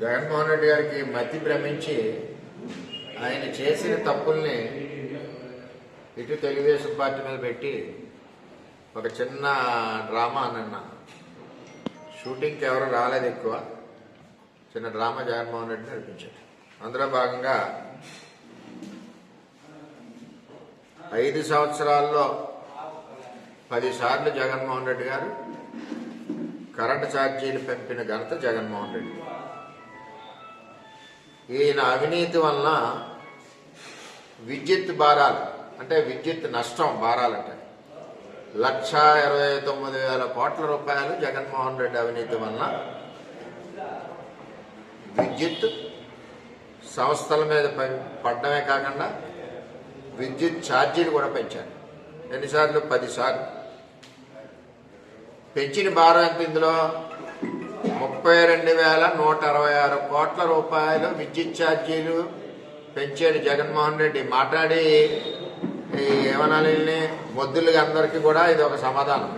జగన్మోహన్ రెడ్డి గారికి మతి భ్రమించి ఆయన చేసిన తప్పుల్ని ఇటు తెలుగుదేశం పార్టీ మీద పెట్టి ఒక చిన్న డ్రామా నిన్న షూటింగ్కి ఎవరు రాలేదు ఎక్కువ. చిన్న డ్రామా జగన్మోహన్ రెడ్డి నడిపించారు అందులో భాగంగా ఐదు సంవత్సరాల్లో పదిసార్లు జగన్మోహన్ రెడ్డి గారు కరెంటు ఛార్జీలు పెంపిన ఘనత జగన్మోహన్ రెడ్డి. ఈయన అవినీతి వలన విద్యుత్ భారాలు అంటే విద్యుత్ నష్టం భారాలంటే. లక్ష ఇరవై తొమ్మిది వేల కోట్ల రూపాయలు జగన్మోహన్ రెడ్డి అవినీతి వలన విద్యుత్ సంస్థల మీద పడ్డమే కాకుండా విద్యుత్ ఛార్జీలు కూడా పెంచారు. ఎన్నిసార్లు? పదిసార్లు. పెంచిన భారం ఎంత ఇందులో? ముప్పై రెండు వేల నూట అరవై ఆరు కోట్ల రూపాయలు విద్యుత్ ఛార్జీలు పెంచాడు జగన్మోహన్ రెడ్డి. మాట్లాడి ఈ ఏమనాలి మొద్దులకి అందరికీ కూడా ఇది ఒక సమాధానం.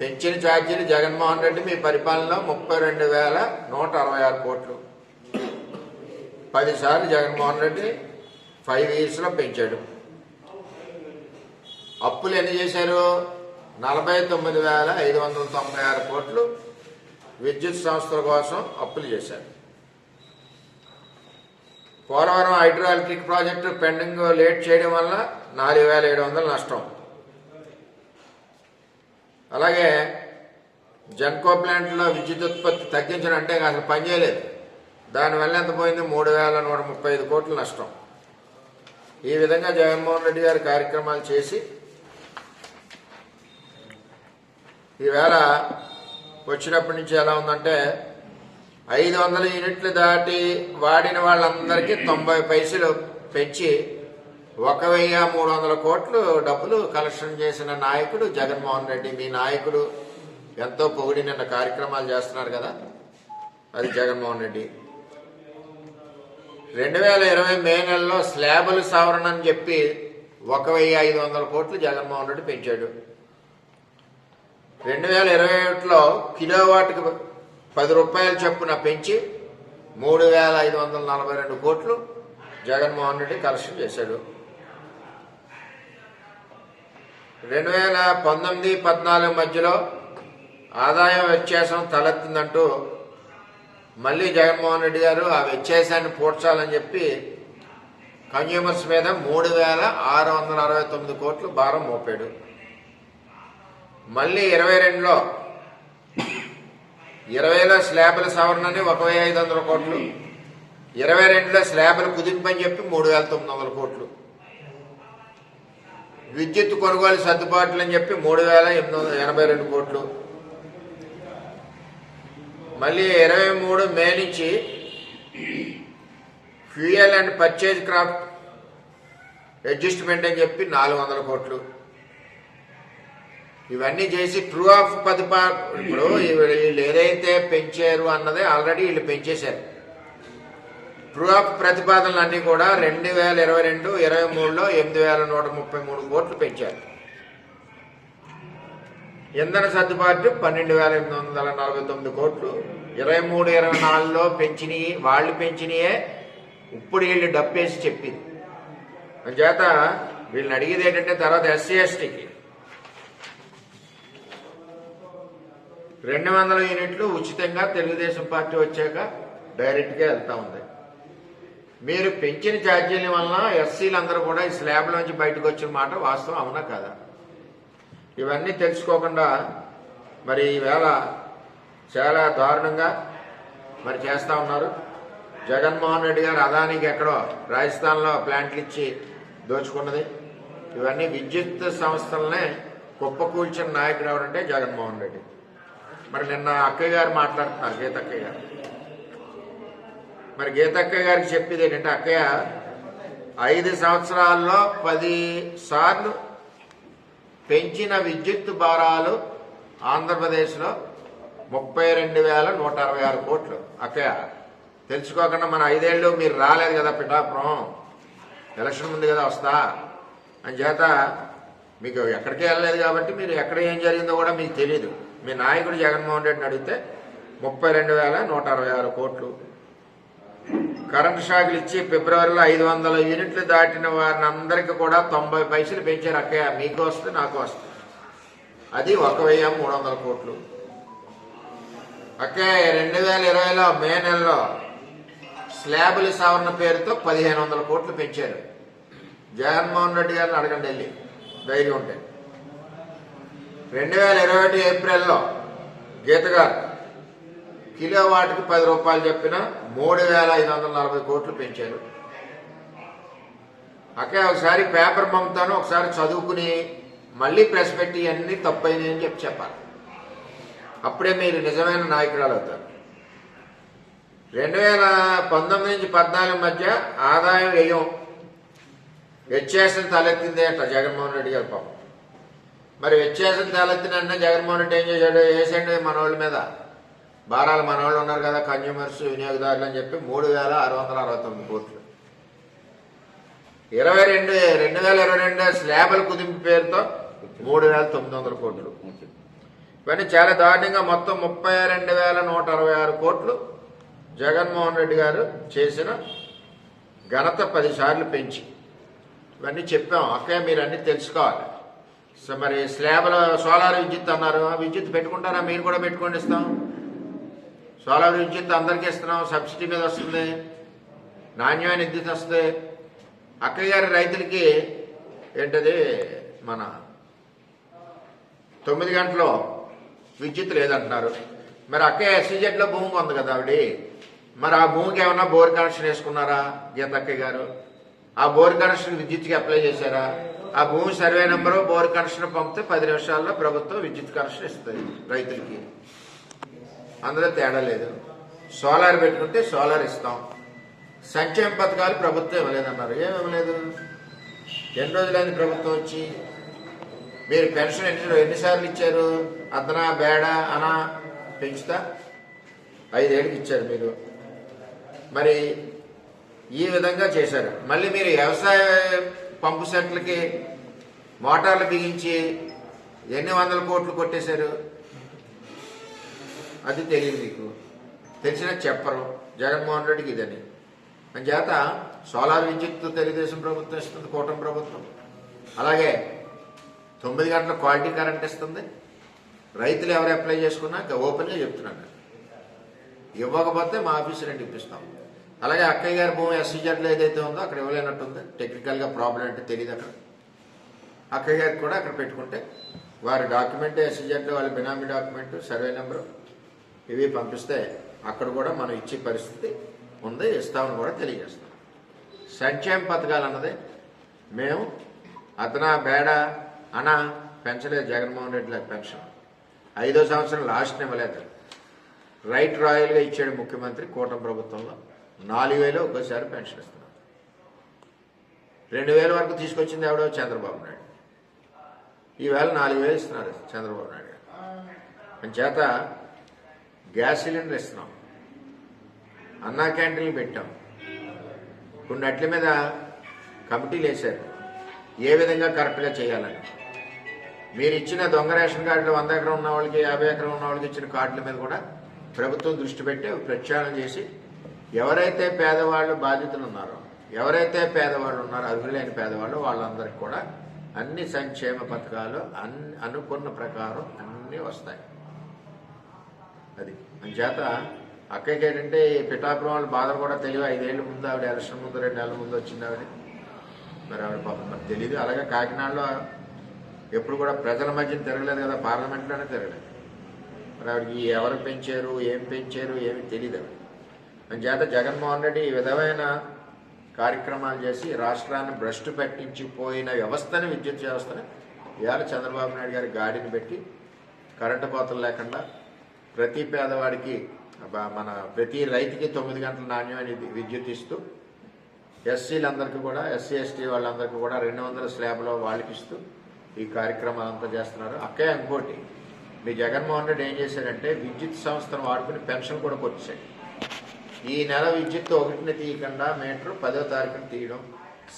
పెంచిన ఛార్జీలు జగన్మోహన్ రెడ్డి మీ పరిపాలనలో ముప్పై రెండు వేల నూట అరవై ఆరు కోట్లు. పదిసార్లు జగన్మోహన్ రెడ్డి ఫైవ్ ఇయర్స్లో పెంచాడు. అప్పులు ఎన్ని చేశారు? నలభై తొమ్మిది వేల ఐదు వందల తొంభై ఆరు కోట్లు విద్యుత్ సంస్థల కోసం అప్పులు చేశారు. Polavaram hydro electric project pending late చేయడం వల్ల నాలుగు వేల ఏడు వందల నష్టం. అలాగే జన్కో ప్లాంట్లో విద్యుత్ ఉత్పత్తి తగ్గించడం అంటే అసలు పనిచేయలేదు దానివల్ల ఎంత పోయింది? మూడు వేల నూట ముప్పై ఐదు కోట్ల నష్టం. ఈ విధంగా జగన్మోహన్ రెడ్డి గారు కార్యక్రమాలు చేసి ఈవేళ వచ్చినప్పటి నుంచి ఎలా ఉందంటే ఐదు వందల యూనిట్లు దాటి వాడిన వాళ్ళందరికీ తొంభై పైసలు పెంచి ఒక వెయ్యి మూడు వందల కోట్లు డబ్బులు కలెక్షన్ చేసిన నాయకుడు జగన్మోహన్ రెడ్డి. మీ నాయకుడు ఎంతో పొగిడి నిన్న కార్యక్రమాలు చేస్తున్నారు కదా అది జగన్మోహన్ రెడ్డి. రెండు వేల ఇరవై మే నెలలో స్లాబుల సవరణ అని చెప్పి ఒక వెయ్యి ఐదు వందల కోట్లు జగన్మోహన్ రెడ్డి పెంచాడు. రెండు వేల ఇరవై ఒకటిలో కిలోవాట్కి పది రూపాయల చొప్పున పెంచి మూడు వేల ఐదు వందల నలభై రెండు కోట్లు జగన్మోహన్ రెడ్డి కలెక్షన్ చేశాడు. రెండు వేల పంతొమ్మిది పద్నాలుగు మధ్యలో ఆదాయం వ్యత్యాసం తలెత్తిందంటూ మళ్ళీ జగన్మోహన్ రెడ్డి గారు ఆ వ్యత్యాసాన్ని పూడ్చాలని చెప్పి కన్జ్యూమర్స్ మీద మూడు వేల ఆరు వందల అరవై తొమ్మిది కోట్లు భారం మోపాడు. మళ్ళీ ఇరవై రెండులో. ఇరవైలో స్లాబుల సవరణని ఒక వెయ్యి ఐదు వందల కోట్లు. ఇరవై రెండులో స్లాబులు కుదింపని చెప్పి మూడు వేల తొమ్మిది వందల కోట్లు. విద్యుత్ కొనుగోలు సర్దుబాట్లు అని చెప్పి మూడు వేల ఎనిమిది వందల ఎనభై రెండు కోట్లు. మళ్ళీ ఇరవై మూడు మే నుంచి fuel and purchase craft adjustment అని చెప్పి నాలుగు వందల కోట్లు. ఇవన్నీ చేసి ట్రూ ఆఫ్ పదిపా ఇప్పుడు వీళ్ళు ఏదైతే పెంచారు అన్నదే ఆల్రెడీ వీళ్ళు పెంచేశారు. ట్రూ ఆఫ్ ప్రతిపాదనలు అన్నీ కూడా రెండు వేల ఇరవై రెండు ఇరవై మూడులో ఎనిమిది వేల నూట ముప్పై మూడు కోట్లు పెంచారు. ఇంధన సర్దుబాటు పన్నెండు వేల ఎనిమిది వందల నలభై తొమ్మిది కోట్లు ఇరవై మూడు ఇరవై నాలుగులో పెంచినవి వాళ్ళు పెంచినయే ఇప్పుడు వీళ్ళు డప్పేసి చెప్పింది. చేత వీళ్ళని అడిగేది ఏంటంటే తర్వాత ఎస్సీ ఎస్టీకి రెండు వందల యూనిట్లు ఉచితంగా తెలుగుదేశం పార్టీ వచ్చాక డైరెక్ట్గా వెళ్తా ఉంది. మీరు పెంచిన ఛార్జీల వలన ఎస్సీలందరూ కూడా ఈ స్లాబ్లోంచి బయటకు వచ్చిన మాట వాస్తవం అవునా కదా? ఇవన్నీ తెలుసుకోకుండా మరి ఈవేళ చాలా దారుణంగా మరి చేస్తూ ఉన్నారు. జగన్మోహన్ రెడ్డి గారు అదానికి ఎక్కడో రాజస్థాన్లో ప్లాంట్లు ఇచ్చి దోచుకున్నది. ఇవన్నీ విద్యుత్ సంస్థలనే కుప్పకూల్చిన నాయకుడు ఎవరంటే జగన్మోహన్ రెడ్డి. మరి నిన్న అక్కయ్య గారు మాట్లాడుతున్నారు గీతక్కయ్య గారు. మరి గీతక్క గారికి చెప్పేది ఏంటంటే అక్కయ్య ఐదు సంవత్సరాల్లో పది సార్లు పెంచిన విద్యుత్ భారాలు ఆంధ్రప్రదేశ్లో ముప్పై రెండు వేల నూట అరవై ఆరు కోట్లు. అక్కయ్య తెలుసుకోకుండా మన ఐదేళ్ళు మీరు రాలేదు కదా పిఠాపురం. ఎలక్షన్ ముందు కదా వస్తా. అని చేత మీకు ఎక్కడికి వెళ్ళలేదు కాబట్టి మీరు ఎక్కడ ఏం జరిగిందో కూడా మీకు తెలియదు మీ నాయకుడు జగన్మోహన్ రెడ్డిని అడిగితే ముప్పై రెండు వేల నూట అరవై ఆరు కోట్లు. కరెంటు షాకులు ఇచ్చి ఫిబ్రవరిలో ఐదు వందల యూనిట్లు దాటిన వారిని అందరికీ కూడా తొంభై పైసలు పెంచారు అక్కయ్య. మీకు వస్తుంది నాకు వస్తుంది. అది ఒక వెయ్యి మూడు వందల కోట్లు. అక్కయ్య రెండు వేల ఇరవైలో మే నెలలో స్లాబుల సవరణ పేరుతో పదిహేను వందల కోట్లు పెంచారు. జగన్మోహన్ రెడ్డి గారిని అడగండి వెళ్ళి. ధైర్యం ఉంటే. రెండు వేల ఇరవై ఒకటి ఏప్రిల్లో గీత గారు కిలో వాటికి పది రూపాయలు చెప్పిన మూడు వేల ఐదు వందల నలభై కోట్లు పెంచారు. అకే ఒకసారి పేపర్ పంపుతాను ఒకసారి చదువుకుని మళ్ళీ ప్రెస్ పెట్టి అన్నీ తప్పైనాయి అని చెప్పి చెప్పాలి. అప్పుడే మీరు నిజమైన నాయకురాలు అవుతారు. రెండు వేల పంతొమ్మిది నుంచి పద్నాలుగు మధ్య ఆదాయం వ్యయం. వ్యత్యాసం తలెత్తింది అంట జగన్మోహన్ రెడ్డి గారు పాపం. మరి వ్యత్యాసం తలెత్తిన అన్న జగన్మోహన్ రెడ్డి ఏం చేశాడు? వేసండి మనోళ్ళ మీద. భారాలు మనవాళ్ళు ఉన్నారు కదా కన్జ్యూమర్స్ వినియోగదారులు అని చెప్పి మూడు వేల ఆరు వందల అరవై తొమ్మిది కోట్లు. ఇరవై రెండు రెండు వేల ఇరవై రెండు స్లాబుల కుదింపు పేరుతో మూడు వేల తొమ్మిది వందల కోట్లు. ఇవన్నీ చాలా దారుణంగా మొత్తం ముప్పై రెండు వేల నూట అరవై ఆరు కోట్లు జగన్మోహన్ రెడ్డి గారు చేసిన ఘనత పదిసార్లు పెంచి. ఇవన్నీ చెప్పాం. అక్కడే మీరు అన్ని తెలుసుకోవాలి. సో మరి స్లాబ్లో సోలార్ విద్యుత్ అన్నారు. ఆ విద్యుత్ పెట్టుకుంటారా? మీరు కూడా పెట్టుకోండి ఇస్తాం. సోలార్ విద్యుత్ అందరికీ ఇస్తున్నాం. సబ్సిడీ మీద వస్తుంది. నాణ్యమైన విద్యుత్ వస్తుంది అక్కయ్య గారి రైతులకి ఏంటది? మన తొమ్మిది గంటలు విద్యుత్ లేదంటున్నారు. మరి అక్కయ్య ఎస్సీజెడ్లో భూమి ఉంది కదా ఆవిడ. మరి ఆ భూమికి ఏమన్నా బోర్ కనెక్షన్ వేసుకున్నారా? గీత అక్కయ్య గారు. ఆ బోర్ కనెక్షన్ విద్యుత్కి అప్లై చేశారా? ఆ భూమి సర్వే నెంబరు బోర్ కనెక్షన్ పంపితే పది నిమిషాల్లో ప్రభుత్వం విద్యుత్ కనెక్షన్ ఇస్తుంది రైతులకి. అందులో తేడా లేదు. సోలార్ పెట్టుకుంటే సోలార్ ఇస్తాం. సంక్షేమ పథకాలు ప్రభుత్వం ఇవ్వలేదన్నారు. ఏమి ఇవ్వలేదు? ఎన్ని రోజులైంది ప్రభుత్వం వచ్చి? మీరు పెన్షన్ ఎన్ని ఎన్నిసార్లు ఇచ్చారు? అదనా బేడ అనా పెంచుతా? ఐదేళ్ళకి ఇచ్చారు మీరు. మరి ఈ విధంగా చేశారు. మళ్ళీ మీరు వ్యవసాయ పంపు సెట్లకి మోటార్లు బిగించి ఎన్ని వందల కోట్లు కొట్టేశారు? అది తెలియదు మీకు. తెలిసినా చెప్పరు. జగన్మోహన్ రెడ్డికి ఇదని. చేత సోలార్ విద్యుత్ తెలుగుదేశం ప్రభుత్వం ఇస్తుంది కూటమి ప్రభుత్వం. అలాగే తొమ్మిది గంటల క్వాలిటీ కరెంట్ ఇస్తుంది. రైతులు ఎవరు అప్లై చేసుకున్నా ఇంకా ఓపెన్గా చెప్తున్నాను. ఇవ్వకపోతే మా ఆఫీసు రెండు ఇప్పిస్తాం అలాగే అక్కయ్య గారి భూమి ఎస్సీజెడ్లో ఏదైతే ఉందో అక్కడ ఇవ్వలేనట్టుంది టెక్నికల్గా ప్రాబ్లం అంటే తెలియదు అక్కడ. అక్కయ్య గారికి కూడా అక్కడ పెట్టుకుంటే వారి డాక్యుమెంట్ ఎస్సీజెడ్ వాళ్ళ బినామీ డాక్యుమెంట్ సర్వే నెంబరు ఇవి పంపిస్తే అక్కడ కూడా మనం ఇచ్చే పరిస్థితి ఉంది ఇస్తామని కూడా తెలియజేస్తాం. సంక్షేమ పథకాలు అన్నది మేము అతనా బేడ అనా పెంచలేదు జగన్మోహన్ రెడ్డిలో పెన్షన్ ఐదో సంవత్సరం లాస్ట్ ఇవ్వలేదు. రైట్ రాయల్గా ఇచ్చాడు ముఖ్యమంత్రి కూటమి ప్రభుత్వంలో. నాలుగు వేలు ఒక్కోసారి పెన్షన్ ఇస్తున్నారు రెండు వేల వరకు తీసుకొచ్చింది ఎవడో చంద్రబాబు నాయుడు. ఈవేళ నాలుగు వేలు ఇస్తున్నారు చంద్రబాబు నాయుడు గారు. అంచేత గ్యాస్ సిలిండర్ ఇస్తున్నాం. అన్నా క్యాంటీన్లు పెట్టాం. కొన్ని అట్ల మీద కమిటీలు వేశారు. ఏ విధంగా కరెక్ట్గా చేయాలని. మీరు ఇచ్చిన దొంగ రేషన్ కార్డులు వంద ఎకరం ఉన్న వాళ్ళకి యాభై ఎకరం ఉన్న వాళ్ళకి ఇచ్చిన కార్డుల మీద కూడా ప్రభుత్వం దృష్టి పెట్టి ప్రచారం చేసి ఎవరైతే పేదవాళ్ళు బాధితులు ఉన్నారో ఎవరైతే పేదవాళ్ళు ఉన్నారో అర్హులైన పేదవాళ్ళు వాళ్ళందరికీ కూడా అన్ని సంక్షేమ పథకాలు అన్ని అనుకున్న ప్రకారం అన్నీ వస్తాయి. అది. అంచేత అక్కడికి ఏంటంటే పిఠాపురం వాళ్ళ బాధలు కూడా తెలియదు ఐదేళ్ళ ముందు ఆవిడ ఎలక్షన్ ముందు రెండు నెలల ముందు వచ్చింది ఆవిడ. మరి ఆవిడ పాపం మరి తెలియదు అలాగే కాకినాడలో ఎప్పుడు కూడా ప్రజల మధ్యన తిరగలేదు కదా పార్లమెంట్లోనే తిరగలేదు. మరి ఆవిడకి ఎవరు పెంచారు ఏం పెంచారు ఏమి తెలియదు ఆవిడ అంచేత జగన్మోహన్ రెడ్డి ఈ విధమైన కార్యక్రమాలు చేసి రాష్ట్రాన్ని భ్రష్టు పెట్టించిపోయిన వ్యవస్థని విద్యుత్ వ్యవస్థని ఇవాళ చంద్రబాబు నాయుడు గారి గాడిని పెట్టి కరెంటు కోతలు లేకుండా ప్రతి పేదవాడికి మన ప్రతి రైతుకి తొమ్మిది గంటల నాణ్యమైన విద్యుత్ ఇస్తూ ఎస్సీలందరికీ కూడా ఎస్సీ ఎస్టీ వాళ్ళందరికీ కూడా రెండు వందల స్లాబ్లో వాళ్ళకి ఇస్తూ ఈ కార్యక్రమాలు అంతా చేస్తున్నారు. అక్కే ఇంకోటి మీ జగన్మోహన్ రెడ్డి ఏం చేశారంటే విద్యుత్ సంస్థను వాడుకుని పెన్షన్ కూడా కొట్టేశాడు. ఈ నెల విద్యుత్ ఒకటిని తీయకుండా మీటర్ పదో తారీఖున తీయడం.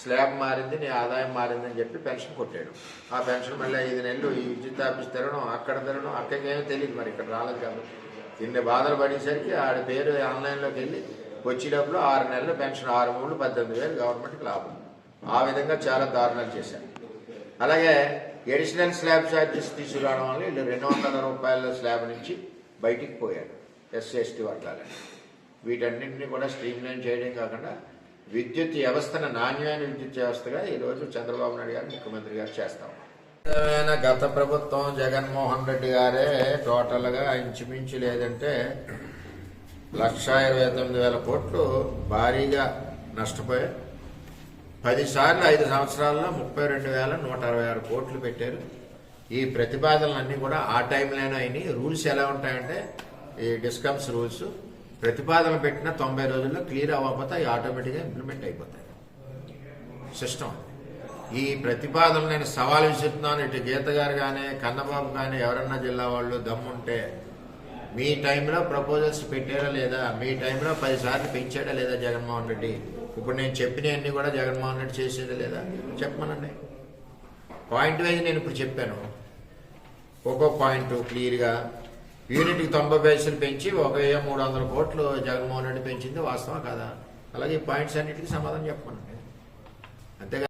స్లాబ్ మారింది నీ ఆదాయం మారింది అని చెప్పి పెన్షన్ కొట్టాడు. ఆ పెన్షన్ మళ్ళీ ఐదు నెలలు ఈ విద్యుత్ ఆఫీస్ తెరడం అక్కడ తిరగడం అక్కడికేమో తెలియదు మరి ఇక్కడ రాలేదు కాబట్టి. ఇన్ని బాధలు పడేసరికి ఆడ పేరు ఆన్లైన్లోకి వెళ్ళి వచ్చేటప్పుడు ఆరు నెలలు పెన్షన్ ఆరు మూడు పద్దెనిమిది వేలు గవర్నమెంట్కి లాభం. ఆ విధంగా చాలా దారుణాలు చేశారు. అలాగే ఎడిషనల్ స్లాబ్ ఛార్జెస్ తీసుకురావడం వల్ల వీళ్ళు రెండు వందల రూపాయల స్లాబ్ నుంచి బయటికి పోయారు. ఎస్సీ ఎస్టీ వర్గాలని వీటన్నింటినీ కూడా స్ట్రీమ్ లైన్ చేయడం కాకుండా విద్యుత్ వ్యవస్థను నాణ్యమైన విద్యుత్ వ్యవస్థగా ఈరోజు చంద్రబాబు నాయుడు గారు ముఖ్యమంత్రి గారు చేస్తాం ఏమైనా గత ప్రభుత్వం జగన్మోహన్ రెడ్డి గారే టోటల్గా ఇంచుమించు లేదంటే లక్ష ఇరవై తొమ్మిది వేల కోట్లు భారీగా నష్టపోయారు పదిసార్లు ఐదు సంవత్సరాల్లో ముప్పై రెండు వేల నూట అరవై ఆరు కోట్లు పెట్టారు ఈ ప్రతిపాదనలన్నీ కూడా ఆ టైంలోనే అయినాయి రూల్స్ ఎలా ఉంటాయంటే ఈ డిస్కమ్స్ రూల్స్ ప్రతిపాదన పెట్టిన తొంభై రోజుల్లో క్లియర్ అవ్వకపోతే అవి ఆటోమేటిక్గా ఇంప్లిమెంట్ అయిపోతాయి. సిస్టమ్ ఈ ప్రతిపాదన నేను సవాల్ విసురుతున్నాను. ఇటు గీత గారు కానీ కన్నబాబు కానీ ఎవరన్నా జిల్లా వాళ్ళు దమ్ముంటే మీ టైంలో ప్రపోజల్స్ పెట్టారా లేదా? మీ టైంలో పదిసార్లు పెంచాడా లేదా జగన్మోహన్ రెడ్డి? ఇప్పుడు నేను చెప్పినవన్నీ కూడా జగన్మోహన్ రెడ్డి చేసేదా లేదా? చెప్పమనండి. పాయింట్ వైజ్ నేను ఇప్పుడు చెప్పాను. ఒక్కో పాయింట్ క్లియర్గా యూనిట్కి తొంభై పైసలు పెంచి ఒక వెయ్యి మూడు వందల కోట్లు జగన్మోహన్ రెడ్డి పెంచింది వాస్తవం కదా? అలాగే ఈ పాయింట్స్ అన్నిటికీ సమాధానం చెప్పమనండి. అంతేగా